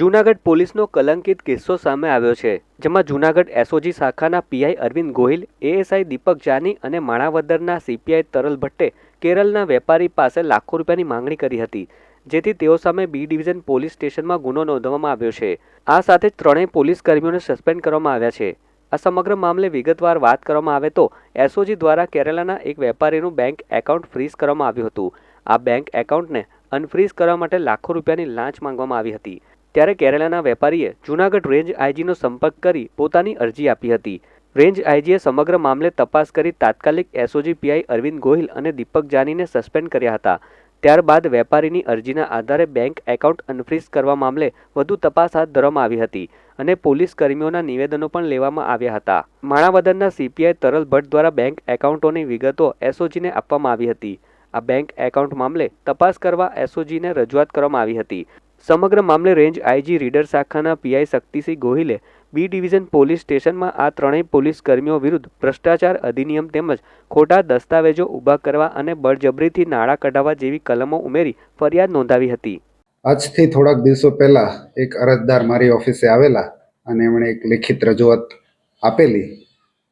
જૂનાગઢ પોલીસનો કલંકિત કિસ્સો સામે આવ્યો છે, જેમાં જૂનાગઢ એસઓજી શાખાના પીઆઈ અરવિંદ ગોહિલ એએસઆઈ દીપક જાની અને માણાવદરના સીપીઆઈ તરલ ભટ્ટે કેરળના વેપારી પાસે લાખો રૂપિયાની માંગણી કરી હતી, જેથી તેઓ સામે બી ડિવિઝન પોલીસ સ્ટેશનમાં ગુનો નોંધવામાં આવ્યો છે. આ સાથે જ ત્રણેય પોલીસ કર્મીઓને સસ્પેન્ડ કરવામાં આવ્યા છે. આ સમગ્ર મામલે વિગતવાર વાત કરવામાં આવે તો એસઓજી દ્વારા કેરળના એક વેપારીનું બેંક એકાઉન્ટ ફ્રીઝ કરવામાં આવ્યું હતું. આ બેંક એકાઉન્ટને અનફ્રીઝ કરવા માટે લાખો રૂપિયાની લાંચ માંગવામાં આવી હતી. ત્યારે કેરળના વેપારીએ જૂનાગઢ રેન્જ આઈજીનો સંપર્ક કરી પોતાની અરજી આપી હતી. રેન્જ આઈજીએ સમગ્ર મામલે તપાસ કરી તાત્કાલિક એસઓજી પીઆઈ અરવિંદ ગોહિલ અને દીપક જાનીને સસ્પેન્ડ કર્યા હતા. ત્યારબાદ વેપારીની અરજીના આધારે બેંક એકાઉન્ટ અનફ્રીઝ કરવા મામલે વધુ તપાસ હાથ ધરવામાં આવી હતી અને પોલીસ કર્મીઓના નિવેદનો પણ લેવામાં આવ્યા હતા. માણાવદરના સીપીઆઈ તરલ ભટ્ટ દ્વારા બેંક એકાઉન્ટોની વિગતો એસઓજીને આપવામાં આવી હતી. આ બેંક એકાઉન્ટ મામલે તપાસ કરવા એસઓજીને રજૂઆત કરવામાં આવી હતી. સમગ્ર મામલે રેન્જ આઈજી રીડર શાખાના પીઆઈ શક્તિસિંહ ગોહિલે બી ડિવિઝન પોલીસ સ્ટેશનમાં આ ત્રણેય પોલીસ કર્મીઓ વિરુદ્ધ ભ્રષ્ટાચાર અધિનિયમ તેમજ ખોટા દસ્તાવેજો ઊભા કરવા અને બળજબરીથી નાણાં કઢાવવા જેવી કલમો ઉમેરી ફરિયાદ નોંધાવી હતી. આજથી થોડાક દિવસો પહેલાં એક અરજદાર મારી ઓફિસે આવેલા અને એમણે એક લેખિત રજૂઆત આપેલી.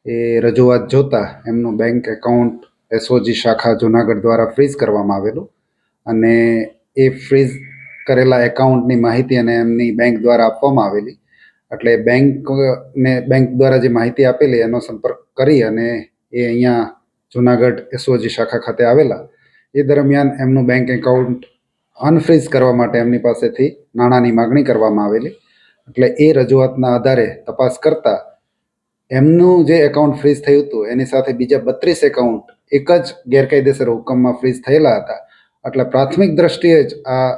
એ રજૂઆત જોતા એમનું બેંક એકાઉન્ટ એસઓજી શાખા જુનાગઢ દ્વારા ફ્રીઝ કરવામાં આવેલું અને એ ફ્રીઝ કરેલા એકાઉન્ટની માહિતી અને એમની બેંક દ્વારા આપવામાં આવેલી. એટલે બેંકને બેંક દ્વારા જે માહિતી આપેલી એનો સંપર્ક કરી અને એ અહીંયા જુનાગઢ એસઓજી શાખા ખાતે આવેલા. એ દરમિયાન એમનું બેંક એકાઉન્ટ અનફ્રીઝ કરવા માટે એમની પાસેથી નાણાંની માગણી કરવામાં આવેલી. એટલે એ રજૂઆતના આધારે તપાસ કરતા એમનું જે એકાઉન્ટ ફ્રીઝ થયું હતું, એની સાથે બીજા બત્રીસ એકાઉન્ટ એક જ ગેરકાયદેસર હુકમમાં ફ્રીઝ થયેલા હતા. એટલે પ્રાથમિક દ્રષ્ટિએ જ આ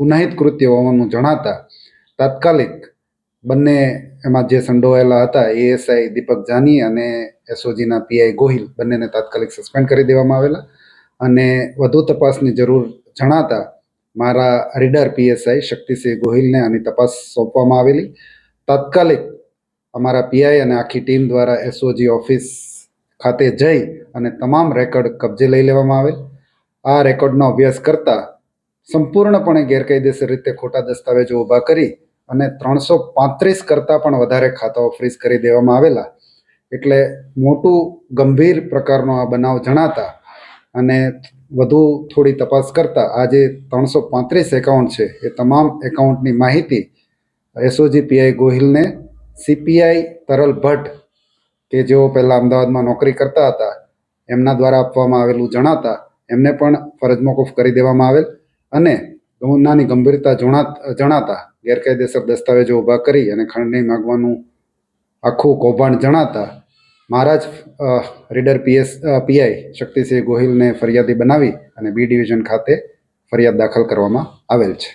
ગુનાહિત કૃત્ય હોવાનું જણાતા તાત્કાલિક બંને એમાં જે સંડોવાયેલા હતા એએસઆઈ દીપક જાની અને એસઓજીના પીઆઈ ગોહિલ બંનેને તાત્કાલિક સસ્પેન્ડ કરી દેવામાં આવેલા અને વધુ તપાસની જરૂર જણાતા મારા રીડર પીએસઆઈ શક્તિસિંહ ગોહિલને આની તપાસ સોંપવામાં આવેલી. તાત્કાલિક અમારા પીઆઈ અને આખી ટીમ દ્વારા એસઓજી ઓફિસ ખાતે જઈ અને તમામ રેકોર્ડ કબજે લઈ લેવામાં આવેલ. આ રેકોર્ડનો અભ્યાસ કરતા સંપૂર્ણપણે ગેરકાયદેસર રીતે ખોટા દસ્તાવેજો ઊભા કરી અને ત્રણસો પાંત્રીસ કરતાં પણ વધારે ખાતાઓ ફ્રીઝ કરી દેવામાં આવેલા. એટલે મોટું ગંભીર પ્રકારનો આ બનાવ જણાતા અને વધુ થોડી તપાસ કરતા આ જે ત્રણસો પાંત્રીસ એકાઉન્ટ છે, એ તમામ એકાઉન્ટની માહિતી એસઓજી પીઆઈ ગોહિલને સીપીઆઈ તરલ ભટ્ટ, કે જેઓ પહેલાં અમદાવાદમાં નોકરી કરતા હતા, એમના દ્વારા આપવામાં આવેલું જણાતા એમને પણ ફરજ મોકૂફ કરી દેવામાં આવેલ. અને ગુનાની ગંભીરતા જણાતા ગેરકાયદેસર દસ્તાવેજો ઊભા કરી અને ખંડણી માગવાનું આખું કૌભાંડ જણાતા મારા જ રીડર પીએસ પીઆઈ શક્તિસિંહ ગોહિલને ફરિયાદી બનાવી અને બી ડિવિઝન ખાતે ફરિયાદ દાખલ કરવામાં આવેલ છે.